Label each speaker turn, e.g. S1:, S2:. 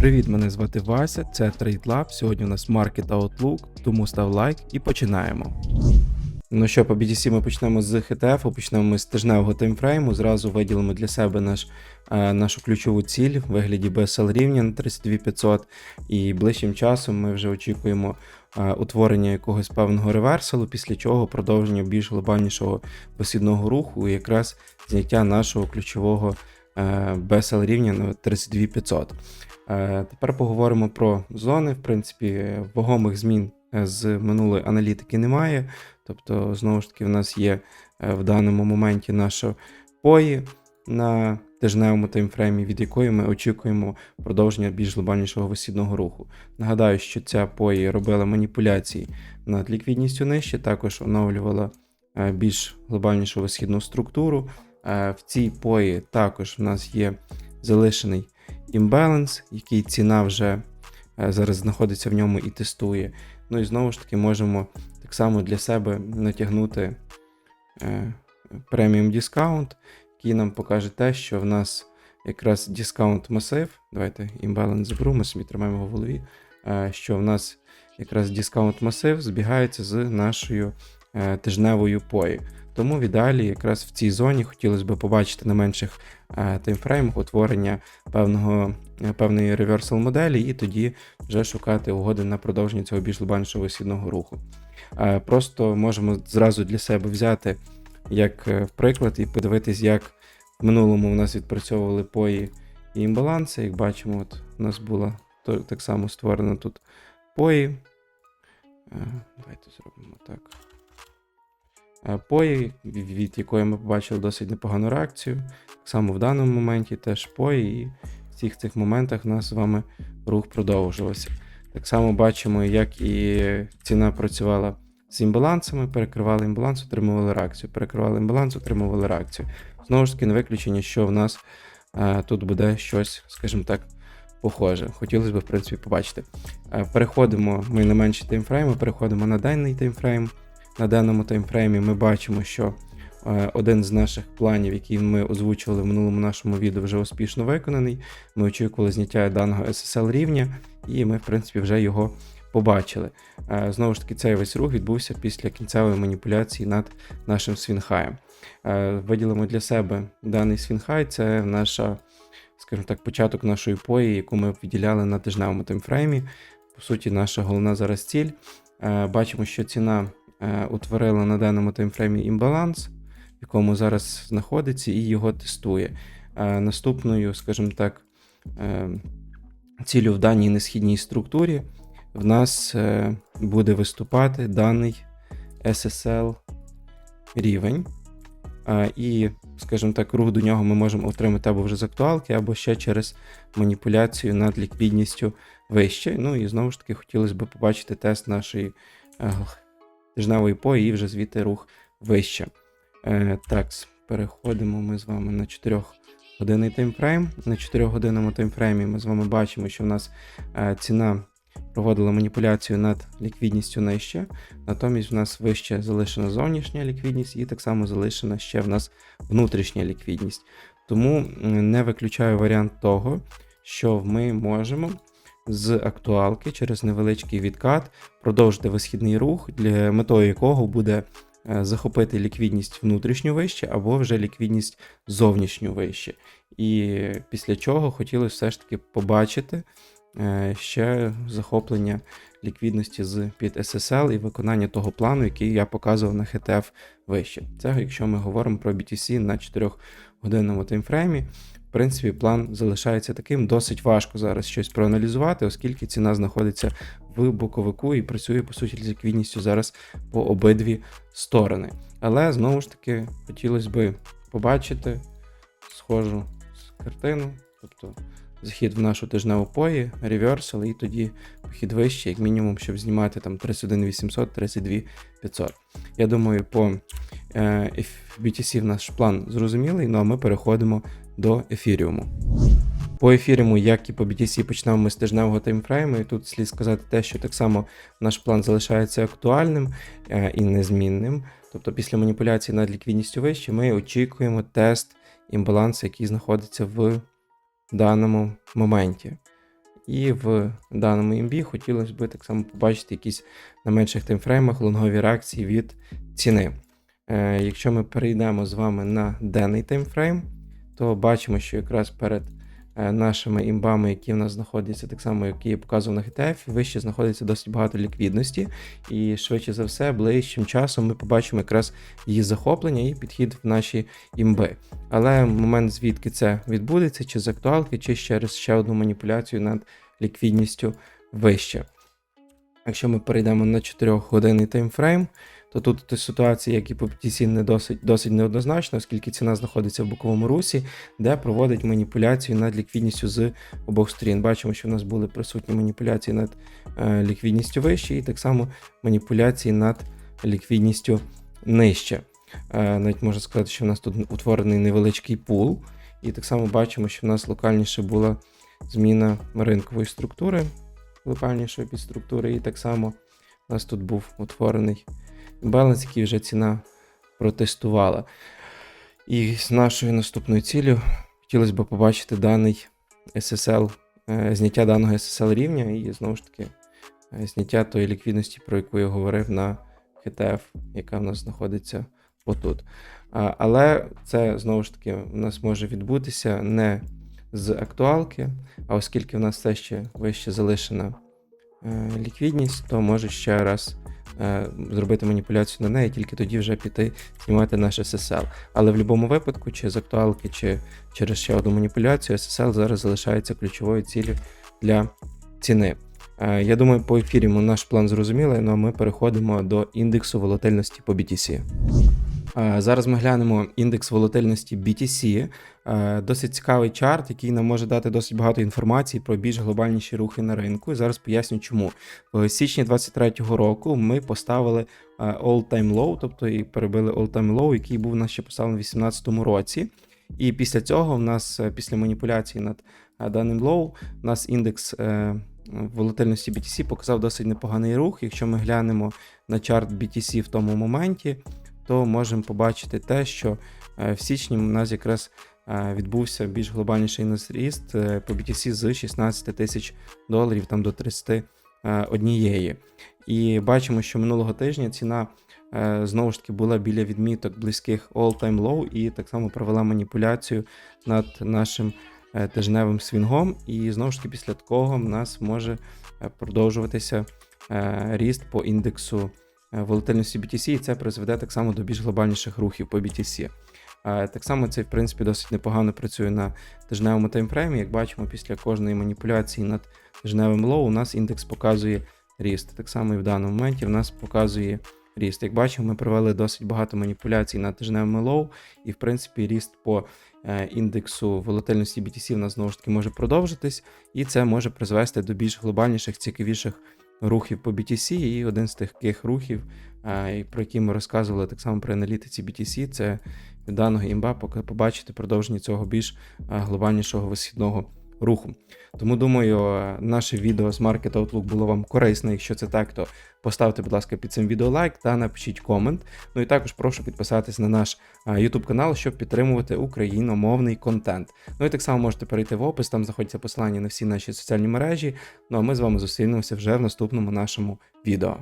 S1: Привіт, мене звати Вася, це TradeLab. Сьогодні у нас Market Outlook, тому став лайк і починаємо. Ну що, по BTC ми почнемо з HTF, почнемо ми з тижневого таймфрейму. Зразу виділимо для себе наш, е, нашу ключову ціль в вигляді BSL рівня на 32500. І ближчим часом ми вже очікуємо е, утворення якогось певного реверсалу, після чого продовження більш глобальнішого посідного руху і якраз зняття нашого ключового е, BSL рівня на 32500. Е, Тепер поговоримо про зони. В принципі, вагомих змін е, з минулої аналітики немає. Тобто, знову ж таки, в нас є е, в даному моменті наша пої на тижневому таймфреймі, від якої ми очікуємо продовження більш глобальнішого висідного руху. Нагадаю, що ця пої робила маніпуляції над ліквідністю нижче, також оновлювала більш глобальнішу висхідну структуру. В цій пої також в нас є залишений імбаланс, який ціна вже е, зараз знаходиться в ньому і тестує. Ну і знову ж таки можемо так само для себе натягнути преміум дискаунт, який нам покаже те, що в нас якраз дискаунт масив. Давайте імбаланс заберу, ми собі тримаємо його в голові. е, Що в нас якраз дискаунт масив збігається з нашою е, тижневою пою. Тому в ідеалі якраз в цій зоні хотілося б побачити на менших е, таймфреймах утворення певного, е, певної реверсал моделі, і тоді вже шукати угоди на продовження цього більш глобальнішого висідного руху. Е, Просто можемо зразу для себе взяти як приклад і подивитись, як в минулому у нас відпрацьовували пої і імбаланси. Як бачимо, от у нас була так само створена тут пої. Давайте зробимо так. Е, Пої, від якої ми побачили досить непогану реакцію. Так само в даному моменті теж пої, і в всіх цих моментах у нас з вами рух продовжувався. Так само бачимо, як і ціна працювала з імбалансами, перекривали імбаланс, отримували реакцію. Перекривали імбаланс, отримували реакцію. Знову ж таки, не виключення, що в нас е, тут буде щось, скажімо так, похоже. Хотілося б, в принципі, побачити. Е, переходимо ми на менші таймфрейми, переходимо на денний таймфрейм. На даному таймфреймі ми бачимо, що е, один з наших планів, який ми озвучували в минулому нашому відео, вже успішно виконаний. Ми очікували зняття даного SSL рівня, і ми, в принципі, вже його побачили. Е, Знову ж таки, цей весь рух відбувся після кінцевої маніпуляції над нашим свінхаєм. Е, Виділимо для себе даний свінхай, це наша, скажімо так, початок нашої пої, яку ми виділяли на тижневому таймфреймі. По суті, наша головна зараз ціль. Бачимо, що ціна утворила на даному таймфреймі імбаланс, в якому зараз знаходиться, і його тестує. Е, Наступною, скажімо так, е, цілю в даній несхідній структурі в нас е, буде виступати даний SSL рівень. Е, І, скажімо так, рух до нього ми можемо отримати або вже з актуалки, або ще через маніпуляцію над ліквідністю вище. Ну і знову ж таки хотілося б побачити тест нашої тижневої пої і вже звідти рух вище. Е, Так, переходимо ми з вами на 4 годинний таймфрейм. На 4 годинному таймфреймі ми з вами бачимо, що в нас е, ціна проводила маніпуляцію над ліквідністю нижче. Натомість в нас вище залишена зовнішня ліквідність, і так само залишена ще в нас внутрішня ліквідність. Тому не виключаю варіант того, що ми можемо з актуалки через невеличкий відкат продовжити висхідний рух, для метою якого буде е, захопити ліквідність внутрішню вище або вже ліквідність зовнішню вище. І після чого хотілося все ж таки побачити е, ще захоплення ліквідності з під SSL і виконання того плану, який я показував на HTF вище. Це якщо ми говоримо про BTC на 4 годинному таймфреймі. Принципі, план залишається таким. Досить важко зараз щось проаналізувати, оскільки ціна знаходиться в боковику і працює, по суті, з ліквідністю зараз по обидві сторони. Але знову ж таки хотілося б побачити схожу картину, тобто захід в нашу тижневу пої, реверсал, і тоді похід вище, як мінімум, щоб знімати там 31 800, 32 500. Я думаю, по е, BTC в наш план зрозумілий, ну а ми переходимо до ефіріуму. По ефіріуму, як і по BTC, почнемо ми з тижневого таймфрейму. І тут слід сказати те, що так само наш план залишається актуальним е, і незмінним. Тобто, після маніпуляції над ліквідністю вище, ми очікуємо тест імбалансу, який знаходиться в даному моменті. І в даному імбі хотілося б так само побачити якісь на менших таймфреймах лонгові реакції від ціни. Е, якщо ми перейдемо з вами на денний таймфрейм, то бачимо, що якраз перед е, нашими імбами, які в нас знаходяться, так само, які я показував на GTF, вище знаходиться досить багато ліквідності, і швидше за все, ближчим часом ми побачимо якраз її захоплення і підхід в наші імби. Але момент, звідки це відбудеться, чи з актуалки, чи через ще одну маніпуляцію над ліквідністю вище. Якщо ми перейдемо на 4-годинний таймфрейм, то тут ситуація, як і по BTC, не досить, досить неоднозначна, оскільки ціна знаходиться в боковому русі, де проводить маніпуляцію над ліквідністю з обох сторін. Бачимо, що в нас були присутні маніпуляції над е, ліквідністю вище, і так само маніпуляції над ліквідністю нижче. Е, навіть можна сказати, що в нас тут утворений невеличкий пул, і так само бачимо, що в нас локальніше була зміна ринкової структури, локальнішої підструктури, і так само у нас тут був утворений баланс, який вже ціна протестувала. І з нашою наступною цілею хотілося б побачити даний SSL, е, зняття даного SSL рівня і знову ж таки е, зняття тої ліквідності, про яку я говорив на HTF, яка в нас знаходиться отут. Але це знову ж таки у нас може відбутися не з актуалки, а оскільки в нас все ще вище залишена е, ліквідність, то може ще раз е, зробити маніпуляцію на неї, тільки тоді вже піти знімати наш SSL. Але в будь-якому випадку, чи з актуалки, чи через ще одну маніпуляцію, SSL зараз залишається ключовою ціллю для ціни. Е, Я думаю, по ефірі наш план зрозумілий, ну ми переходимо до індексу волатильності по BTC. Е, Зараз ми глянемо індекс волатильності BTC. Е, Досить цікавий чарт, який нам може дати досить багато інформації про більш глобальніші рухи на ринку. І зараз поясню, чому. В січні 2023 року ми поставили е, all-time low, тобто і перебили all-time low, який був у нас ще поставлений у 2018 році. І після цього, в нас, після маніпуляції над даним low, у нас індекс волатильності BTC показав досить непоганий рух. Якщо ми глянемо на чарт BTC в тому моменті, то можемо побачити те, що е, в січні у нас якраз е, відбувся більш глобальніший зріст е, по BTC з 16 тисяч доларів там до 31. І бачимо, що минулого тижня ціна знову ж таки була біля відміток близьких all-time low і так само провела маніпуляцію над нашим тижневим свінгом. І знову ж таки, після такого в нас може продовжуватися ріст по індексу волатильності BTC, і це призведе так само до більш глобальніших рухів по BTC. Е, Так само це, в принципі, досить непогано працює на тижневому таймфреймі. Як бачимо, після кожної маніпуляції над тижневим лоу у нас індекс показує ріст. Так само і в даному моменті в нас показує ріст. Як бачимо, ми провели досить багато маніпуляцій на тижневому лоу, і в принципі ріст по е, індексу волатильності BTC в нас знову ж таки може продовжитись, і це може призвести до більш глобальніших, цікавіших рухів по BTC. І один з таких рухів, про які ми розказували так само при аналітиці BTC, це від даного імба побачити продовження цього більш глобальнішого висхідного руху. Тому думаю, наше відео з Market Outlook було вам корисне. Якщо це так, то поставте, будь ласка, під цим відео лайк та напишіть комент. Ну і також прошу підписатись на наш е, YouTube канал, щоб підтримувати україномовний контент. Ну і так само можете перейти в опис, там знаходяться посилання на всі наші соціальні мережі. Ну а ми з вами зустрінемося вже в наступному нашому відео.